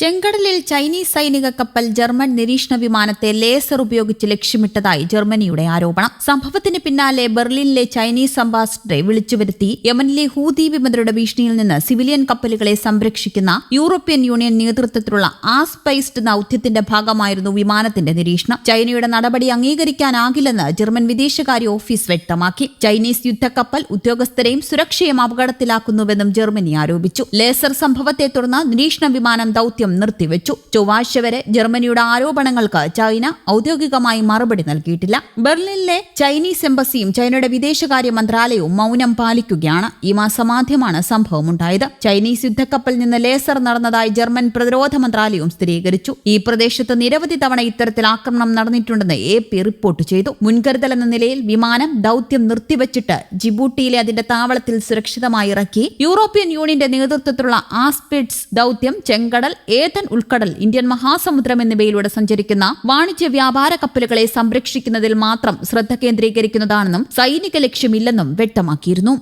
ചെങ്കടലിൽ ചൈനീസ് സൈനിക കപ്പൽ ജർമ്മൻ നിരീക്ഷണ വിമാനത്തെ ലേസർ ഉപയോഗിച്ച് ലക്ഷ്യമിട്ടതായി ജർമ്മനിയുടെ ആരോപണം. സംഭവത്തിന് പിന്നാലെ ബെർലിനിലെ ചൈനീസ് അംബാസിഡറെ വിളിച്ചുവരുത്തി യമനിലെ ഹൂതി വിമതരുടെ ഭീഷണിയിൽ നിന്ന് സിവിലിയൻ കപ്പലുകളെ സംരക്ഷിക്കുന്ന യൂറോപ്യൻ യൂണിയൻ നേതൃത്വത്തിലുള്ള ആസ്പൈസ്ഡ് ദൌത്യത്തിന്റെ ഭാഗമായിരുന്നു വിമാനത്തിന്റെ നിരീക്ഷണം. ചൈനയുടെ നടപടി അംഗീകരിക്കാനാകില്ലെന്ന് ജർമ്മൻ വിദേശകാര്യ ഓഫീസ് വ്യക്തമാക്കി. ചൈനീസ് യുദ്ധക്കപ്പൽ ഉദ്യോഗസ്ഥരെയും സുരക്ഷയും അപകടത്തിലാക്കുന്നുവെന്നും ജർമ്മനി ആരോപിച്ചു. ലേസർ സംഭവത്തെ തുടർന്ന് നിരീക്ഷണ വിമാനം ദൌത്യം നിർത്തിവെച്ചു. ചൊവ്വാഴ്ച വരെ ജർമ്മനിയുടെ ആരോപണങ്ങൾക്ക് ചൈന ഔദ്യോഗികമായി മറുപടി നൽകിയിട്ടില്ല. ബെർലിനിലെ ചൈനീസ് എംബസിയും ചൈനയുടെ വിദേശകാര്യ മന്ത്രാലയവും മൗനം പാലിക്കുകയാണ്. ഈ മാസം ആദ്യമാണ് സംഭവമുണ്ടായത്. ചൈനീസ് യുദ്ധക്കപ്പൽ നിന്ന് ലേസർ നടന്നതായി ജർമ്മൻ പ്രതിരോധ മന്ത്രാലയവും സ്ഥിരീകരിച്ചു. ഈ പ്രദേശത്ത് നിരവധി തവണ ഇത്തരത്തിൽ ആക്രമണം നടന്നിട്ടുണ്ടെന്ന് എ പി റിപ്പോർട്ട് ചെയ്തു. മുൻകരുതൽ എന്ന നിലയിൽ വിമാനം ദൌത്യം നിർത്തിവച്ചിട്ട് ജിബൂട്ടിയിലെ അതിന്റെ താവളത്തിൽ സുരക്ഷിതമായി ഇറക്കി. യൂറോപ്യൻ യൂണിയന്റെ നേതൃത്വത്തിലുള്ള ആസ്പിഡ്സ് ദൌത്യം ചെങ്കടൽ ഏതൻ ഉൾക്കടൽ ഇന്ത്യൻ മഹാസമുദ്രം എന്നിവയിലൂടെ സഞ്ചരിക്കുന്ന വാണിജ്യ വ്യാപാര കപ്പലുകളെ സംരക്ഷിക്കുന്നതിൽ മാത്രം ശ്രദ്ധ കേന്ദ്രീകരിക്കുന്നതാണെന്നും സൈനിക ലക്ഷ്യമില്ലെന്നും വ്യക്തമാക്കിയിരുന്നു.